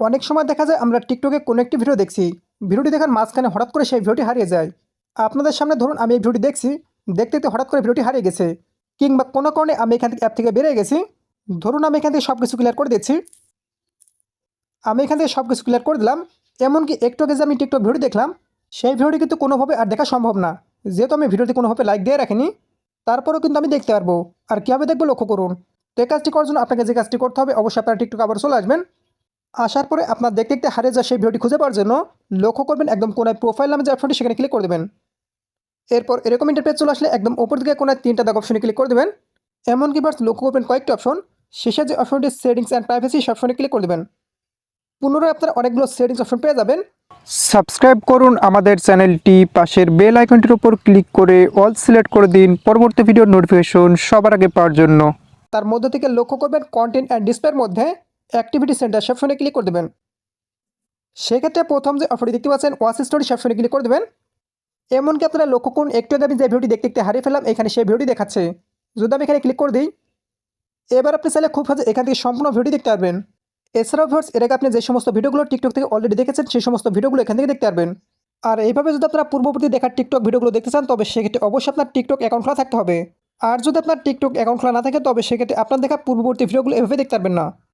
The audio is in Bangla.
অনেক সময় দেখা যায় আমরা টিকটকে কোনো একটি ভিডিও দেখছি, ভিডিওটি দেখার মাঝখানে হঠাৎ করে সেই ভিডিওটি হারিয়ে যায়। আপনাদের সামনে ধরুন আমি এই ভিডিওটি দেখছি, দেখতে দেখতে হঠাৎ করে ভিডিওটি হারিয়ে গেছে, কিংবা কোনো কারণে আমি এখান থেকে অ্যাপ থেকে বেরিয়ে গেছি, ধরুন আমি এখান থেকে সব কিছু ক্লিয়ার করে দিচ্ছি। আমি এখান থেকে সব কিছু ক্লিয়ার করে দিলাম, এমনকি একটু আগে যে আমি টিকটক ভিডিও দেখলাম, সেই ভিডিওটি কিন্তু কোনোভাবে আর দেখা সম্ভব না। যেহেতু আমি ভিডিওটি কোনোভাবে লাইক দিয়ে রাখিনি, তারপরেও কিন্তু আমি দেখতে পারব। আর কীভাবে দেখব লক্ষ্য করুন। তো এই কাজটি করার জন্য আপনাকে যে কাজটি করতে হবে, অবশ্যই আপনার টিকটক আবার চলে আসবেন। আসার পরে আপনার দেখতে দেখতে হারিয়ে যাওয়া সেই ভিডিওটি খুঁজে পাওয়ার জন্য লক্ষ্য করবেন একদম কোনায় প্রোফাইল নামে যে অপশনটি সেখানে ক্লিক করে দেবেন। এরপর এরকম ইন্টারপেজ চলে আসলে একদম ওপর দিকে কোনায় তিনটা দাগ অপশনে ক্লিক করে দেবেন। এমনকি বাস লক্ষ্য করবেন কয়েকটি অপশন শেষে যে অপশনটি সেটিংস অ্যান্ড প্রাইভেসি সে অপশনে ক্লিক করে দেবেন। পুনরায় আপনার অনেকগুলো সেটিংস অপশন পেয়ে যাবেন। সাবস্ক্রাইব করুন আমাদের চ্যানেলটি, পাশের বেল আইকনটির উপর ক্লিক করে অল সিলেক্ট করে দিন। পরবর্তী ভিডিওর নোটিফিকেশন সবার আগে পাওয়ার জন্য। তার মধ্যে থেকে লক্ষ্য করবেন কন্টেন্ট অ্যান্ড ডিসপ্লের মধ্যে অ্যাক্টিভিটি সেন্টার সবসময় ক্লিক করে দেবেন। সেক্ষেত্রে প্রথম যে অফারটি দেখতে পাচ্ছেন ওয়াচ স্টোরি সবসময় ক্লিক করে দেবেন। এমনকি আপনারা লক্ষ্য করুন, একটু আমি যে ভিডিওটি দেখতে দেখতে হারিয়ে ফেললাম, এখানে সেই ভিডিওটি দেখাচ্ছে। যদি আমি এখানে ক্লিক করে দিই, এবার আপনি চাইলে খুব সহজে এখান থেকে সম্পূর্ণ ভিডিও দেখতে পারবেন। এছাড়াও ভিউয়ার্স এর আগে আপনি যে সমস্ত ভিডিওগুলো টিকটক থেকে অলরেডি দেখেছেন, সেই সমস্ত ভিডিওগুলো এখান থেকে দেখতে পারবেন। আর এইভাবে যদি আপনারা পূর্ববর্তী দেখার টিকটক ভিডিওগুলো দেখতে চান, তবে সেক্ষেত্রে অবশ্যই আপনার টিকটক অ্যাকাউন্ট খোলা থাকতে হবে। আর যদি আপনার টিকটক অ্যাকাউন্ট খোলা না থাকে, তবে সেক্ষেত্রে আপনার দেখা পূর্ববর্তী ভিডিওগুলো এভাবে দেখতে পারবেন না।